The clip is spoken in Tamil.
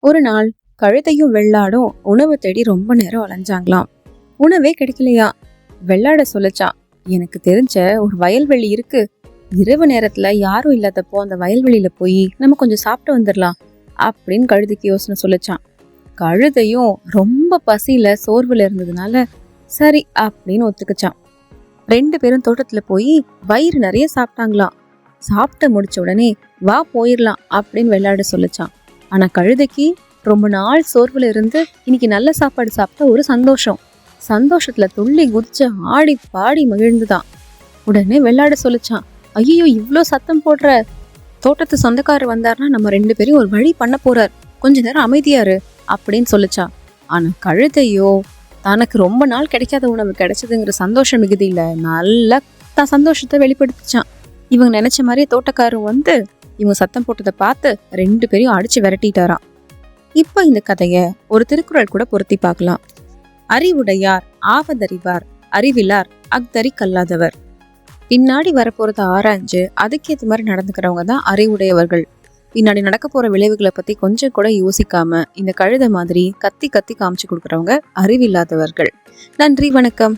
ஒரு நாள் கழுதையும் வெள்ளாடும் உணவு தேடி ரொம்ப நேரம் அலைஞ்சாங்களாம். உணவே கிடைக்கலையா? வெள்ளாட சொல்லுச்சான் எனக்கு தெரிஞ்ச ஒரு வயல்வெளி இருக்கு. இரவு நேரத்துல யாரும் இல்லாதப்போ அந்த வயல்வெளியில போய் நம்ம கொஞ்சம் சாப்பிட்டு வந்துடலாம் அப்படின்னு கழுதைக்கு யோசனை சொல்லிச்சான் கழுதையும் ரொம்ப பசியில சோர்வுல இருந்ததுனால சரி அப்படின்னு ஒத்துக்குச்சான் ரெண்டு பேரும் தோட்டத்துல போய் வயிறு நிறைய சாப்பிட்டாங்களாம். சாப்பிட்டு முடிச்ச உடனே வா போயிடலாம் அப்படின்னு விளையாட சொல்லிச்சான் ஆனால் கழுதைக்கு ரொம்ப நாள் சோர்வில் இருந்து இன்னைக்கு நல்ல சாப்பாடு சாப்பிட்ட ஒரு சந்தோஷம். சந்தோஷத்தில் துள்ளி குதிச்சு ஆடி பாடி மகிழ்ந்துதான். உடனே வெள்ளாட சொல்லிச்சான் ஐயோ இவ்வளோ சத்தம் போடுற. தோட்டத்து சொந்தக்காரர் வந்தாருன்னா நம்ம ரெண்டு பேரும் ஒரு வழி பண்ண போறார். கொஞ்ச நேரம் அமைதியாரு அப்படின்னு சொல்லிச்சான் ஆனால் கழுதையோ தனக்கு ரொம்ப நாள் கிடைக்காத உணவு கிடைச்சதுங்கிற சந்தோஷம் மிகுதியில் நல்லா தான் சந்தோஷத்தை வெளிப்படுத்திச்சான் இவங்க நினைச்ச மாதிரியே தோட்டக்காரர் வந்து இவங்க சத்தம் போட்டதை பார்த்து ரெண்டு பேரையும் அடிச்சு விரட்டிட்டாராம். இப்போ இந்த கதையை ஒரு திருக்குறள் கூட பொருத்தி பார்க்கலாம். அறிவுடையார் ஆவதறிவார் அறிவிலார் அக்தறி கல்லாதவர். பின்னாடி வரப்போறத ஆராய்ஞ்சு அதுக்கேற்ற மாதிரி நடந்துக்கிறவங்க தான் அறிவுடையவர்கள். பின்னாடி நடக்க போற விளைவுகளை பத்தி கொஞ்சம் கூட யோசிக்காம இந்த கழுத மாதிரி கத்தி கத்தி காமிச்சு கொடுக்குறவங்க அறிவில்லாதவர்கள். நன்றி வணக்கம்.